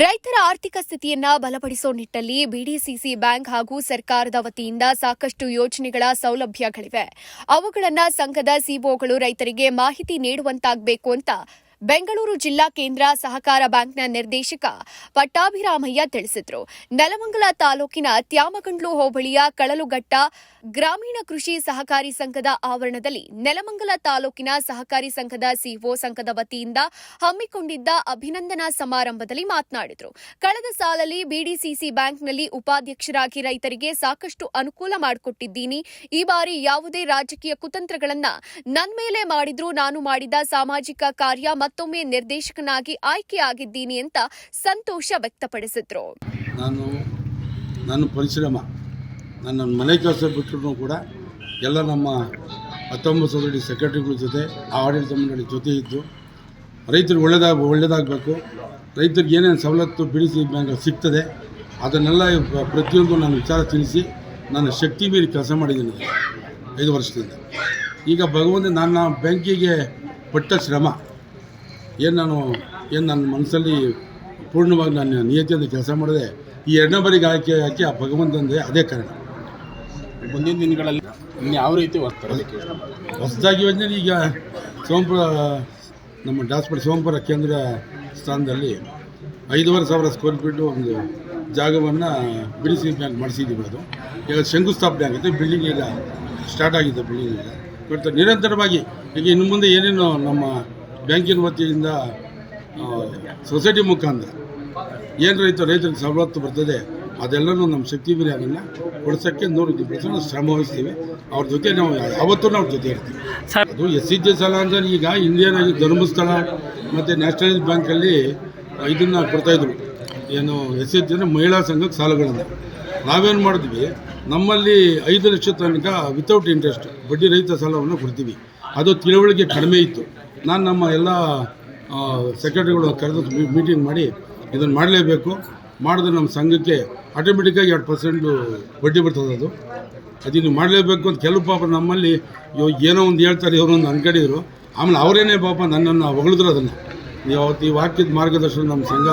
ರೈತರ ಆರ್ಥಿಕ ಸ್ಥಿತಿಯನ್ನ ಬಲಪಡಿಸೋ ನಿಟ್ಟಲ್ಲಿ ಬಿಡಿಸಿಸಿ ಬ್ಯಾಂಕ್ ಹಾಗೂ ಸರ್ಕಾರದ ವತಿಯಿಂದ ಸಾಕಷ್ಟು ಯೋಜನೆಗಳ ಸೌಲಭ್ಯಗಳಿವೆ. ಅವುಗಳನ್ನು ಸಂಘದ ಸಿಒಗಳು ರೈತರಿಗೆ ಮಾಹಿತಿ ನೀಡುವಂತಾಗಬೇಕು ಅಂತ ಬೆಂಗಳೂರು ಜಿಲ್ಲಾ ಕೇಂದ್ರ ಸಹಕಾರ ಬ್ಯಾಂಕ್ನ ನಿರ್ದೇಶಕ ಪಟ್ಟಾಭಿರಾಮಯ್ಯ ತಿಳಿಸಿದ್ರು. ನೆಲಮಂಗಲ ತಾಲೂಕಿನ ತ್ಯಾಮಗಂಡ್ಲು ಹೋಬಳಿಯ ಕಳಲುಘಟ್ಟ ಗ್ರಾಮೀಣ ಕೃಷಿ ಸಹಕಾರಿ ಸಂಘದ ಆವರಣದಲ್ಲಿ ನೆಲಮಂಗಲ ತಾಲೂಕಿನ ಸಹಕಾರಿ ಸಂಘದ ಸಿಒ ಸಂಘದ ವತಿಯಿಂದ ಹಮ್ಮಿಕೊಂಡಿದ್ದ ಅಭಿನಂದನಾ ಸಮಾರಂಭದಲ್ಲಿ ಮಾತನಾಡಿದರು. ಕಳೆದ ಸಾಲಲ್ಲಿ ಬಿಡಿಸಿಸಿ ಬ್ಯಾಂಕ್ನಲ್ಲಿ ಉಪಾಧ್ಯಕ್ಷರಾಗಿ ರೈತರಿಗೆ ಸಾಕಷ್ಟು ಅನುಕೂಲ ಮಾಡಿಕೊಟ್ಟಿದ್ದೀನಿ. ಈ ಬಾರಿ ಯಾವುದೇ ರಾಜಕೀಯ ಕುತಂತ್ರಗಳನ್ನ ನನ್ಮೇಲೆ ಮಾಡಿದ್ರೂ, ನಾನು ಮಾಡಿದ ಸಾಮಾಜಿಕ ಕಾರ್ಯ ಮತ್ತೊಮ್ಮೆ ನಿರ್ದೇಶಕನಾಗಿ ಆಯ್ಕೆಯಾಗಿದ್ದೀನಿ ಅಂತ ಸಂತೋಷ ವ್ಯಕ್ತಪಡಿಸಿದ್ರು. ನಾನು ನನ್ನ ಪರಿಶ್ರಮ, ನನ್ನ ಮನೆ ಕೆಲಸ ಬಿಟ್ಟರು ಕೂಡ ಎಲ್ಲ ನಮ್ಮ ಹತ್ತೊಂಬತ್ತು ಸೊಸೈಟಿ ಸೆಕ್ರೆಟರಿಗಳ ಜೊತೆ ಆಡಳಿತ ಮಂಡಳಿ ಜೊತೆ ಇದ್ದು, ರೈತರಿಗೆ ಒಳ್ಳೆದಾಗ, ಒಳ್ಳೇದಾಗಬೇಕು. ರೈತರಿಗೆ ಏನೇನು ಸವಲತ್ತು ಬಿಡಿಸಿ ಬ್ಯಾಂಕ್ ಸಿಗ್ತದೆ, ಅದನ್ನೆಲ್ಲ ಪ್ರ- ಪ್ರತಿಯೊಂದು ನಾನು ವಿಚಾರ ತಿಳಿಸಿ ನಾನು ಶಕ್ತಿ ಮೀರಿ ಕೆಲಸ ಮಾಡಿದ್ದೀನಿ ಐದು ವರ್ಷದಿಂದ. ಈಗ ಭಗವಂತ ನನ್ನ ಬ್ಯಾಂಕಿಗೆ ಪಟ್ಟ ಶ್ರಮ. ಏನು ನಾನು ಏನು ನನ್ನ ಮನಸ್ಸಲ್ಲಿ ಪೂರ್ಣವಾಗಿ ನಾನು ನಿಯತಿಯಿಂದ ಕೆಲಸ ಮಾಡಿದೆ ಈ ಎರಡನೇ ಬಾರಿಗೆ ಆಯ್ಕೆ ಆಯ್ಕೆ ಆ ಭಗವಂತಂದೆ ಅದೇ ಕಾರಣ. ಮುಂದಿನ ದಿನಗಳಲ್ಲಿ ಇನ್ನು ಯಾವ ರೀತಿ ಹೊಸದಾಗಿ ಅಂದರೆ ಈಗ ಸೋಮಪುರ ನಮ್ಮ ದಾಸ್ಪುರ ಸೋಮಪುರ ಕೇಂದ್ರ ಸ್ಥಾನದಲ್ಲಿ ಐದೂವರೆ ಸಾವಿರ ಸ್ಕ್ವೇರ್ ಫೀಟು ಒಂದು ಜಾಗವನ್ನು ಬಿಡಿಸಿ ಬ್ಯಾಂಕ್ ಮಾಡಿಸಿದ್ದೀವಿ ಅದು ಈಗ ಶಂಕುಸ್ಥಾಪನೆ ಆಗಿದೆ ಬಿಲ್ಡಿಂಗ್ ಈಗ ಸ್ಟಾರ್ಟ್ ಆಗಿದೆ ಬಿಲ್ಡಿಂಗ್ ಈಗ. ನಿರಂತರವಾಗಿ ಈಗ ಇನ್ನು ಮುಂದೆ ಏನೇನು ನಮ್ಮ ಬ್ಯಾಂಕಿನ ವತಿಯಿಂದ ಸೊಸೈಟಿ ಮುಖಾಂತರ ಏನು ರೈತ ರೈತರಿಗೆ ಸವಲತ್ತು ಬರ್ತದೆ ಅದೆಲ್ಲನೂ ನಮ್ಮ ಶಕ್ತಿ ಮೀರಿ ಅದನ್ನು ಕೊಡಿಸೋಕ್ಕೆ ನೂರು ಪರ್ಸೆಂಟ್ ಶ್ರಮ ವಹಿಸ್ತೀವಿ. ಅವ್ರ ಜೊತೆ ನಾವು ಯಾವತ್ತೂ ನಾವು ಜೊತೆ ಇರ್ತೀವಿ. ಅದು ಎಸ್ ಸಿ ಜಿ ಸಾಲ ಅಂದರೆ ಈಗ ಇಂಡಿಯನ್ ಆಗಿ ಧರ್ಮಸ್ಥಳ ಮತ್ತು ನ್ಯಾಷನಲೈಸ್ ಬ್ಯಾಂಕಲ್ಲಿ ಇದನ್ನು ಕೊಡ್ತಾಯಿದ್ರು ಏನು ಎಸ್ ಜಿ ಅಂದರೆ ಮಹಿಳಾ ಸಂಘಕ್ಕೆ ಸಾಲಗಳನ್ನು. ನಾವೇನು ಮಾಡಿದ್ವಿ ನಮ್ಮಲ್ಲಿ ಐದು ಲಕ್ಷ ತನಕ ವಿತೌಟ್ ಇಂಟ್ರೆಸ್ಟ್ ಬಡ್ಡಿ ರಹಿತ ಸಾಲವನ್ನು ಕೊಡ್ತೀವಿ. ಅದು ತಿಳುವಳಿಕೆ ಕಡಿಮೆ ಇತ್ತು. ನಾನು ನಮ್ಮ ಎಲ್ಲ ಸೆಕ್ರೆಟರಿಗಳು ಕರೆದು ಮೀಟಿಂಗ್ ಮಾಡಿ ಇದನ್ನು ಮಾಡಲೇಬೇಕು. ಮಾಡಿದ್ರೆ ನಮ್ಮ ಸಂಘಕ್ಕೆ ಆಟೋಮೆಟಿಕ್ಕಾಗಿ ಎರಡು ಪರ್ಸೆಂಟು ಬಡ್ಡಿ ಬರ್ತದೆ ಅದು. ಅದನ್ನು ಮಾಡಲೇಬೇಕು ಅಂತ ಕೆಲವು ಪಾಪ ನಮ್ಮಲ್ಲಿ ಏನೋ ಒಂದು ಹೇಳ್ತಾರೆ, ಇವರು ಒಂದು ಅನ್ಕೊಂಡಿದ್ರು. ಆಮೇಲೆ ಅವರೇನೇ ಪಾಪ ನನ್ನನ್ನು ಹೊಗಳಿದ್ರು ಅದನ್ನು. ಇವತ್ತು ಈ ವಾಕ್ಯದ ಮಾರ್ಗದರ್ಶನ ನಮ್ಮ ಸಂಘ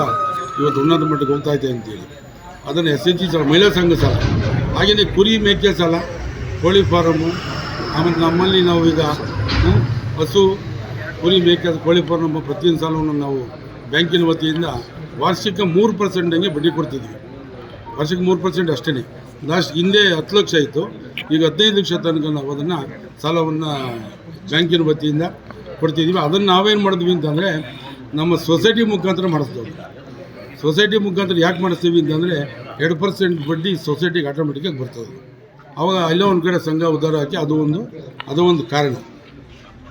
ಇವತ್ತು ಉನ್ನತ ಮಟ್ಟಕ್ಕೆ ಹೋಗ್ತಾ ಇದೆ ಅಂತೇಳಿ. ಅದನ್ನು ಎಸ್ ಎಚ್ ಜಿ ಸಲ ಮಹಿಳಾ ಸಂಘ ಸಾಲ ಹಾಗೆಯೇ ಕುರಿ ಮೇಕೆ ಸಾಲ ಕೋಳಿ ಫಾರಮ್ಮು ಆಮೇಲೆ ನಮ್ಮಲ್ಲಿ ನಾವು ಈಗ ಹಸು ಕುರಿ ಮೇಕೆ ಕೋಳಿ ಫಾರಮ್ ಪ್ರತಿಯೊಂದು ಸಾಲವನ್ನು ನಾವು ಬ್ಯಾಂಕಿನ ವತಿಯಿಂದ ವಾರ್ಷಿಕ ಮೂರು ಪರ್ಸೆಂಟಂಗೆ ಬಡ್ಡಿ ಕೊಡ್ತಿದ್ವಿ. ವರ್ಷಕ್ಕೆ ಮೂರು ಪರ್ಸೆಂಟ್ ಅಷ್ಟೇ ಲಾಸ್ಟ್ ಹಿಂದೆ ಹತ್ತು ಲಕ್ಷ ಇತ್ತು. ಈಗ ಹದಿನೈದು ಲಕ್ಷ ತನಕ ನಾವು ಅದನ್ನು ಸಾಲವನ್ನು ಬ್ಯಾಂಕಿನ ವತಿಯಿಂದ ಕೊಡ್ತಿದ್ದೀವಿ. ಅದನ್ನು ನಾವೇನು ಮಾಡಿದ್ವಿ ಅಂತಂದರೆ ನಮ್ಮ ಸೊಸೈಟಿ ಮುಖಾಂತರ ಮಾಡಿಸ್ತೀವಿ ಸೊಸೈಟಿ ಮುಖಾಂತರ ಯಾಕೆ ಮಾಡಿಸ್ತೀವಿ ಅಂತಂದರೆ ಎರಡು ಪರ್ಸೆಂಟ್ ಬಡ್ಡಿ ಸೊಸೈಟಿಗೆ ಆಟೋಮೆಟಿಕ್ಕಾಗಿ ಬರ್ತದೆ. ಅವಾಗ ಎಲ್ಲೋ ಒಂದು ಕಡೆ ಸಂಘ ಉದ್ಧಾರ ಹಾಕಿ ಅದು ಒಂದು ಅದು ಒಂದು ಕಾರಣ.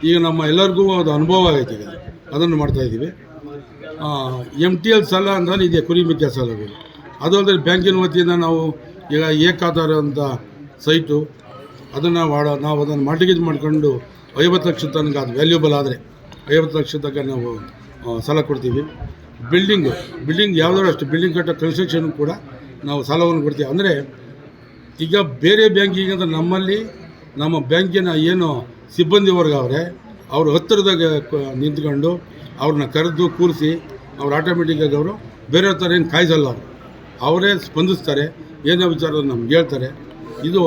ಈಗ ನಮ್ಮ ಎಲ್ಲರಿಗೂ ಅದು ಅನುಭವ ಆಗೈತೆ ಅದನ್ನು ಮಾಡ್ತಾಯಿದ್ದೀವಿ ಎಂ ಟಿ ಎಲ್ ಸಾಲ ಅಂದ್ರೆ ಇದೆ? ಕುರಿ ಮೇಕೆ ಸಾಲಗಳು ಅದು ಅಲ್ಲದೆ ಬ್ಯಾಂಕಿನ ವತಿಯಿಂದ ನಾವು ಈಗ ಏಕಾಧಾರ ಅಂತ ಸೈಟು, ಅದನ್ನು ಮಾಡ ನಾವು ಅದನ್ನು ಮಾರ್ಟಿಗೇಜ್ ಮಾಡ್ಕೊಂಡು ಐವತ್ತು ಲಕ್ಷ ತನಕ ಅದು ವ್ಯಾಲ್ಯೂಬಲ್ ಆದರೆ, ಐವತ್ತು ಲಕ್ಷ ತನಕ ನಾವು ಸಾಲ ಕೊಡ್ತೀವಿ. ಬಿಲ್ಡಿಂಗು, ಬಿಲ್ಡಿಂಗ್ ಯಾವುದಾದ್ರು ಅಷ್ಟು, ಬಿಲ್ಡಿಂಗ್ ಕಟ್ಟೋ ಕನ್ಸ್ಟ್ರಕ್ಷನ್ ಕೂಡ ನಾವು ಸಾಲವನ್ನು ಕೊಡ್ತೀವಿ. ಅಂದರೆ ಈಗ ಬೇರೆ ಬ್ಯಾಂಕಿಗಿಂತ ನಮ್ಮಲ್ಲಿ ನಮ್ಮ ಬ್ಯಾಂಕಿನ ಏನು ಸಿಬ್ಬಂದಿ ವರ್ಗ ಅವರೇ, ಅವರು ಹತ್ತಿರದಾಗ ನಿಂತ್ಕೊಂಡು ಅವ್ರನ್ನ ಕರೆದು ಕೂರಿಸಿ ಅವ್ರು ಆಟೋಮೆಟಿಕ್ಕಾಗಿ ಅವರು ಬೇರೆ ಥರ ಏನು ಕಾಯಿಸಲ್ಲ ಅವರು. ಅವರೇ ಸ್ಪಂದಿಸ್ತಾರೆ, ಏನೋ ವಿಚಾರ ನಮ್ಗೆ ಹೇಳ್ತಾರೆ. ಇದು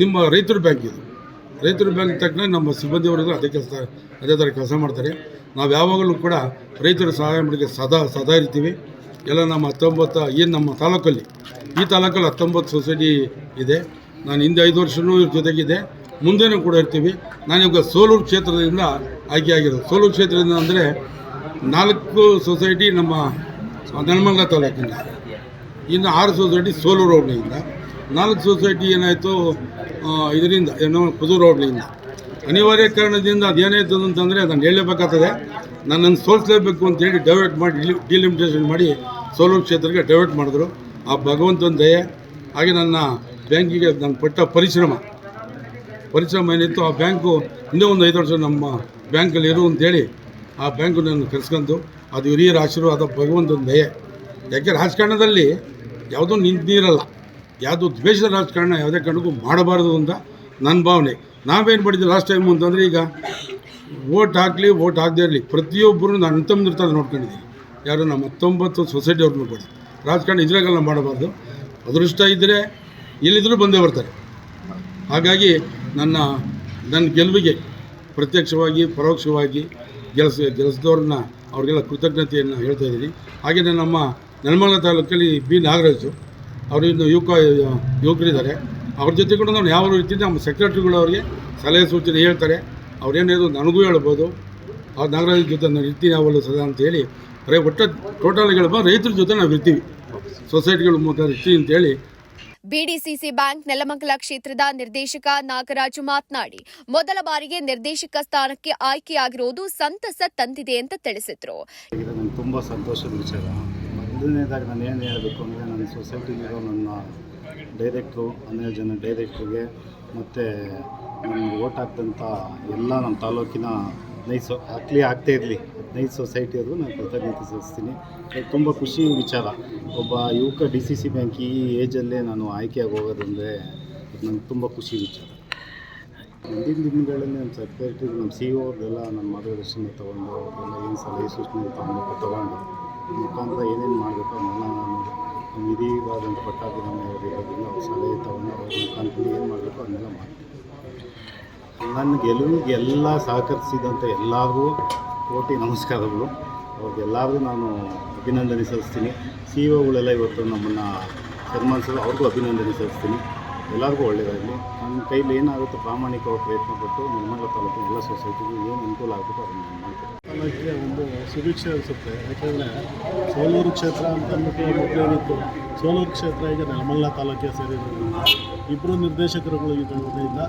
ನಿಮ್ಮ ರೈತರ ಬ್ಯಾಂಕ್ ಇದು. ರೈತರ ಬ್ಯಾಂಕ್ ತಕ್ಷಣ ನಮ್ಮ ಸಿಬ್ಬಂದಿ ವರ್ಗ ಅದೇ ಕೆಲಸ, ಅದೇ ಥರ ಕೆಲಸ ಮಾಡ್ತಾರೆ. ನಾವು ಯಾವಾಗಲೂ ಕೂಡ ರೈತರ ಸಹಾಯ ಮಾಡಲಿಕ್ಕೆ ಸದಾ ಸದಾ ಇರ್ತೀವಿ. ಎಲ್ಲ ನಮ್ಮ ಹತ್ತೊಂಬತ್ತು, ಏನು ನಮ್ಮ ತಾಲೂಕಲ್ಲಿ, ಈ ತಾಲೂಕಲ್ಲಿ ಹತ್ತೊಂಬತ್ತು ಸೊಸೈಟಿ ಇದೆ. ನಾನು ಹಿಂದೆ ಐದು ವರ್ಷವೂ ಇವ್ರ ಜೊತೆಗಿದೆ ಮುಂದೆನೂ ಕೂಡ ಇರ್ತೀವಿ. ನಾನೀಗ ಸೋಲೂರು ಕ್ಷೇತ್ರದಿಂದ ಆಯ್ಕೆಯಾಗಿರೋದು ಸೋಲೂರು ಕ್ಷೇತ್ರದಿಂದ ಅಂದರೆ ನಾಲ್ಕು ಸೊಸೈಟಿ ನಮ್ಮ ನೆಲಮಂಗಲ ತಾಲೂಕಿಂದ. ಇನ್ನು ಆರು ಸೊಸೈಟಿ ಸೋಲೂರು ರೋಡ್ನಿಂದ. ನಾಲ್ಕು ಸೊಸೈಟಿ ಏನಾಯಿತು? ಇದರಿಂದ, ಏನೋ ಪುದೂರು ರೋಡ್ನಿಂದ. ಅನಿವಾರ್ಯ ಕಾರಣದಿಂದ ಅದೇನಾಯ್ತು ಅಂತಂದರೆ ಅದನ್ನು ಹೇಳಲೇಬೇಕಾಗ್ತದೆ. ನನ್ನನ್ನು ಸೋಲಿಸಲೇಬೇಕು ಅಂತೇಳಿ ಡೈವರ್ಟ್ ಮಾಡಿ ಡಿಲಿ ಡಿಲಿಮಿಟೇಷನ್ ಮಾಡಿ ಸೋಲೂರು ಕ್ಷೇತ್ರಕ್ಕೆ ಡೈವರ್ಟ್ ಮಾಡಿದ್ರು. ಆ ಭಗವಂತನ ದಯೆ, ಹಾಗೆ ನನ್ನ ಬ್ಯಾಂಕಿಗೆ ನಾನು ಪಟ್ಟ ಪರಿಶ್ರಮ. ಪರಿಶ್ರಮ ಏನಿತ್ತು ಆ ಬ್ಯಾಂಕು ಇನ್ನೂ ಒಂದು ಐದು ವರ್ಷ ನಮ್ಮ ಬ್ಯಾಂಕಲ್ಲಿ ಇರು ಅಂತೇಳಿ ಆ ಬ್ಯಾಂಕು ನಾನು ಕರೆಸ್ಕೊಂಡು ಅದು ಹಿರಿಯರ ಆಶೀರ್ವಾದ, ಭಗವಂತನ ದಯೆ. ಯಾಕೆ ರಾಜಕಾರಣದಲ್ಲಿ ಯಾವುದೂ ನಿಂತಿರಲ್ಲ. ಯಾವುದು ದ್ವೇಷದ ರಾಜಕಾರಣ ಯಾವುದೇ ಕಾರಣಕ್ಕೂ ಮಾಡಬಾರ್ದು ಅಂತ ನನ್ನ ಭಾವನೆ. ನಾವೇನು ಮಾಡಿದ್ವಿ ಲಾಸ್ಟ್ ಟೈಮು ಅಂತಂದರೆ ಈಗ ಓಟ್ ಹಾಕಲಿ ಓಟ್ ಹಾಕದೇ ಇರಲಿ. ಪ್ರತಿಯೊಬ್ಬರು ನಾನು ಅಂತಮ್ಮನಿರ್ತಾರೆ ನೋಡ್ಕೊಂಡಿದ್ದೀನಿ. ಯಾರು ನಮ್ಮ ಹತ್ತೊಂಬತ್ತು ಸೊಸೈಟಿಯವ್ರನ್ನೂ ಕೊಡಿ ರಾಜಕಾರಣ ಇದ್ರಾಗೆಲ್ಲ ಮಾಡಬಾರ್ದು. ಅದೃಷ್ಟ ಇದ್ದರೆ ಎಲ್ಲಿದ್ದರೂ ಬಂದೇ ಬರ್ತಾರೆ. ಹಾಗಾಗಿ ನನ್ನ ನನ್ನ ಗೆಲುವಿಗೆ ಪ್ರತ್ಯಕ್ಷವಾಗಿ, ಪರೋಕ್ಷವಾಗಿ ಗೆಲ್ಸ, ಗೆಲ್ಸಿದವ್ರನ್ನ, ಅವ್ರಿಗೆಲ್ಲ ಕೃತಜ್ಞತೆಯನ್ನು ಹೇಳ್ತಾ ಇದ್ದೀನಿ. ಹಾಗೆಯೇ ನಮ್ಮ ನೆಲಮಂಗಲ ತಾಲೂಕಲ್ಲಿ ಬಿ ನಾಗರಾಜು, ಅವರು ಇನ್ನು ಯುವಕ, ಯುವಕರಿದ್ದಾರೆ. ಅವ್ರ ಜೊತೆ ಕೂಡ ನಾವು ಯಾವ ರೀತಿ ನಮ್ಮ ಸೆಕ್ರೆಟ್ರಿಗಳು ಅವರಿಗೆ ಸಲಹೆ, ಸೂಚನೆ ಹೇಳ್ತಾರೆ ಅವ್ರೇನೇನು ನನಗೂ ಹೇಳ್ಬೋದು. ಆ ನಾಗರಾಜ್ ಜೊತೆ ನಾನು ಇರ್ತೀನಿ ಯಾವಲ್ಲೂ ಸದಾ ಅಂತ ಹೇಳಿ ರೈ ಒಟ್ಟು ಟೋಟಲ್ ಹೇಳ್ಬೋದು, ರೈತರ ಜೊತೆ ನಾವು ಇರ್ತೀವಿ ಸೊಸೈಟಿಗಳ ಮೂಲಕ ಇರ್ತೀವಿ ಅಂತೇಳಿ ಬಿಡಿಸಿಸಿ ಬ್ಯಾಂಕ್ ನೆಲಮಂಗಲ ಕ್ಷೇತ್ರದ ನಿರ್ದೇಶಕ ನಾಗರಾಜು ಮಾತನಾಡಿ, ಮೊದಲ ಬಾರಿಗೆ ನಿರ್ದೇಶಕ ಸ್ಥಾನಕ್ಕೆ ಆಯ್ಕೆಯಾಗಿರುವುದು ಸಂತಸ ತಂದಿದೆ ಅಂತ ತಿಳಿಸಿದ್ರು. ತುಂಬ ಸಂತೋಷದ ವಿಚಾರ. ಮೊದಲನೇದಾಗಿ ನಾನು ಏನು ಹೇಳಬೇಕು ಅಂದರೆ ನನ್ನ ಸೊಸೈಟಿಲಿರೋ ನನ್ನ ಡೈರೆಕ್ಟ್ರು ಹನ್ನೆರಡು ಜನ ಡೈರೆಕ್ಟ್ರಿಗೆ ಮತ್ತು ನಮಗೆ ಓಟ್ ಹಾಕ್ದಂಥ ಎಲ್ಲ ನಮ್ಮ ತಾಲೂಕಿನ ನೈಸ್ ಆಗಲಿ ಆಗ್ತಾ ಇರಲಿ. ನೈಸ್ ಸೊಸೈಟಿಯವ್ರಿಗೂ ನಾನು ಕೃತಜ್ಞತೆ ಸಲ್ಲಿಸ್ತೀನಿ. ತುಂಬ ಖುಷಿ ವಿಚಾರ. ಒಬ್ಬ ಯುವಕ ಡಿ ಸಿ ಸಿ ಬ್ಯಾಂಕ್ ಈ ಏಜಲ್ಲೇ ನಾನು ಆಯ್ಕೆಯಾಗಿ ಹೋಗೋದಂದರೆ ನನಗೆ ತುಂಬ ಖುಷಿ ವಿಚಾರ. ಮುಂದಿನ ದಿನಗಳಲ್ಲಿ ನಮ್ಮ ಸೆಕ್ರೆಟರಿ ನಮ್ಮ ಸಿ ಇ ಅವ್ರದ್ದೆಲ್ಲ ನನ್ನ ಮಾರ್ಗದರ್ಶನ ತೊಗೊಂಡು ಅವ್ರದ್ದೆಲ್ಲ ಏನು ಸಲಹೆ ಸೂಚನೆ ತೊಗೊಂಡು ತೊಗೊಂಡು ಮುಖಾಂತರ ಏನೇನು ಮಾಡಬೇಕು ಅದನ್ನೆಲ್ಲ ನಾನು ನಮ್ಮ ಪಟ್ಟಾಭಿರಾಮಿ ಅವರಿಗೆಲ್ಲ ಅವ್ರ ಸಲಹೆ ತೊಗೊಂಡು ಅವ್ರ ಮುಖಾಂತರ ಏನು ಮಾಡಬೇಕು ಅದನ್ನೆಲ್ಲ ಮಾಡ್ತೀನಿ. ನನ್ನ ಗೆಲುವಿಗೆ ಎಲ್ಲ ಸಹಕರಿಸಿದಂಥ ಎಲ್ಲರಿಗೂ ಕೋಟಿ ನಮಸ್ಕಾರಗಳು. ಅವ್ರಿಗೆಲ್ಲರಿಗೂ ನಾನು ಅಭಿನಂದನೆ ಸಲ್ಲಿಸ್ತೀನಿ. ಸಿ ಒಗಳೆಲ್ಲ ಇವತ್ತು ನಮ್ಮನ್ನು ಸನ್ಮಾನಿಸಲು ಅವ್ರಿಗೂ ಅಭಿನಂದನೆ ಸಲ್ಲಿಸ್ತೀನಿ. ಎಲ್ಲರಿಗೂ ಒಳ್ಳೆಯದಾಗಲಿ. ನನ್ನ ಕೈಲಿ ಏನಾಗುತ್ತೋ ಪ್ರಾಮಾಣಿಕವಾಗಿ ಪ್ರಯತ್ನ ಪಟ್ಟು ನಿರ್ಮಲ ತಾಲೂಕಿನ ಎಲ್ಲ ಸೊಸೈಟಿಗೂ ಏನು ಅನುಕೂಲ ಆಗುತ್ತೋ ಅದನ್ನು ನಾನು ತಾಲೂಕಿಗೆ ಒಂದು ಸುಭಿಕ್ಷೆ ಅನಿಸುತ್ತೆ. ಯಾಕೆಂದರೆ ಸೋಲೂರು ಕ್ಷೇತ್ರ ಅಂತ ಮೊದಲೇನಿತ್ತು ಸೋಲೂರು ಕ್ಷೇತ್ರ ಈಗ ನಿರ್ಮಲ್ಲ ತಾಲೂಕಿಗೆ ಸೇರಿರೋದ್ರಿಂದ ಇಬ್ಬರು ನಿರ್ದೇಶಕರುಗಳು ಇದ್ದಿರೋದ್ರಿಂದ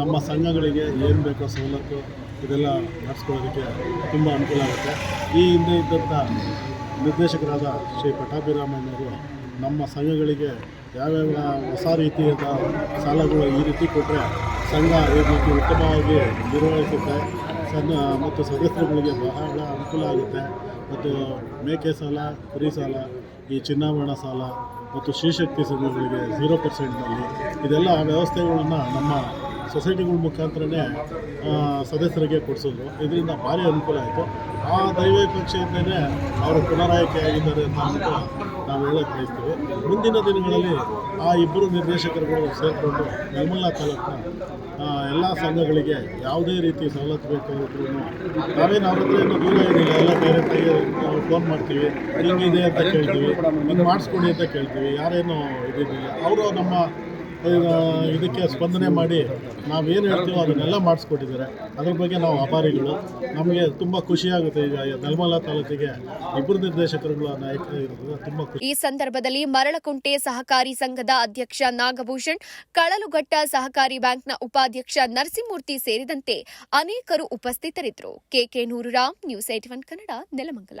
ನಮ್ಮ ಸಂಘಗಳಿಗೆ ಏನು ಬೇಕೋ ಸವಲತ್ತು ಇದೆಲ್ಲ ನಡೆಸ್ಕೊಳ್ಳೋದಕ್ಕೆ ತುಂಬ ಅನುಕೂಲ ಆಗುತ್ತೆ. ಈ ಹಿಂದೆ ಇದ್ದಂಥ ನಿರ್ದೇಶಕರಾದ ಶ್ರೀ ಪಟ್ಟಾಭಿರಾಮಯ್ಯನವರು ನಮ್ಮ ಸಂಘಗಳಿಗೆ ಯಾವ್ಯಾವ ಹೊಸ ರೀತಿಯಾದ ಸಾಲಗಳು ಈ ರೀತಿ ಕೊಟ್ಟರೆ ಸಂಘ ಈ ರೀತಿ ಉತ್ತಮವಾಗಿ ನಿರ್ವಹಿಸುತ್ತೆ. ಸಣ್ಣ ಮತ್ತು ಸದಸ್ಯರುಗಳಿಗೆ ಬಹಳ ಅನುಕೂಲ ಆಗುತ್ತೆ. ಮತ್ತು ಮೇಕೆ ಸಾಲ, ಕುರಿ ಸಾಲ, ಈ ಚಿನ್ನಾಭರಣ ಸಾಲ ಮತ್ತು ಶ್ರೀಶಕ್ತಿ ಸಂಘಗಳಿಗೆ ಝೀರೋ ಪರ್ಸೆಂಟ್ನಲ್ಲಿ ಇದೆಲ್ಲ ವ್ಯವಸ್ಥೆಗಳನ್ನು ನಮ್ಮ ಸೊಸೈಟಿಗಳ ಮುಖಾಂತರನೇ ಸದಸ್ಯರಿಗೆ ಕೊಡಿಸೋದು ಇದರಿಂದ ಭಾರಿ ಅನುಕೂಲ ಆಯಿತು. ಆ ದೈವಪೇಕ್ಷೆಯಿಂದಲೇ ಅವರು ಪುನರಾಯ್ಕೆ ಆಗಿದ್ದಾರೆ ಅಂತ ಅಂತ ನಾವು ಹೇಳಕ್ಕೆ ಬಯಸ್ತೀವಿ. ಮುಂದಿನ ದಿನಗಳಲ್ಲಿ ಆ ಇಬ್ಬರು ನಿರ್ದೇಶಕರುಗಳು ಸೇರಿಕೊಂಡು ನಿರ್ಮಲ ತಾಲೂಕಿನ ಎಲ್ಲ ಸಂಘಗಳಿಗೆ ಯಾವುದೇ ರೀತಿ ಸವಲತ್ತು ಬೇಕಾದ್ರೂ ನಾವೇನು ಅವ್ರ ಹತ್ರ ದೂರ ಏನಿಲ್ಲ, ಎಲ್ಲ ಡೈರೆಕ್ಟಾಗಿ ನಾವು ಫೋನ್ ಮಾಡ್ತೀವಿ. ಹಿಂಗಿದೆ ಅಂತ ಕೇಳ್ತೀವಿ. ಹಿಂಗೆ ಮಾಡಿಸ್ಕೊಡಿ ಅಂತ ಕೇಳ್ತೀವಿ. ಯಾರೇನು ಇದಿಲ್ಲ ಅವರು ನಮ್ಮ ಇದಕ್ಕೆ ಸ್ಪಂದನೆ ಮಾಡಿ ನಾವೇನು ಹೇಳ್ತೀವೋ ಅದನ್ನೆಲ್ಲ ಮಾಡಿಸ್ಕೊಟ್ಟಿದ್ದಾರೆ. ಅದ್ರ ಬಗ್ಗೆ ನಾವು ಆಭಾರಿಗಳು ನಮಗೆ ತುಂಬ ಖುಷಿಯಾಗುತ್ತೆ ಈಗ ನೆಲಮಲ ತಾಲೂಕಿಗೆ ಇಬ್ಬರು ನಿರ್ದೇಶಕರುಗಳ ತುಂಬ ಈ ಸಂದರ್ಭದಲ್ಲಿ ಮರಳಕುಂಟೆ ಸಹಕಾರಿ ಸಂಘದ ಅಧ್ಯಕ್ಷ ನಾಗಭೂಷಣ್, ಕಳಲುಘಟ್ಟ ಸಹಕಾರಿ ಬ್ಯಾಂಕ್ನ ಉಪಾಧ್ಯಕ್ಷ ನರಸಿಂಹಮೂರ್ತಿ ಸೇರಿದಂತೆ ಅನೇಕರು ಉಪಸ್ಥಿತರಿದ್ದರು. KK Nooruram, news eight one Kannada, Nelamangala.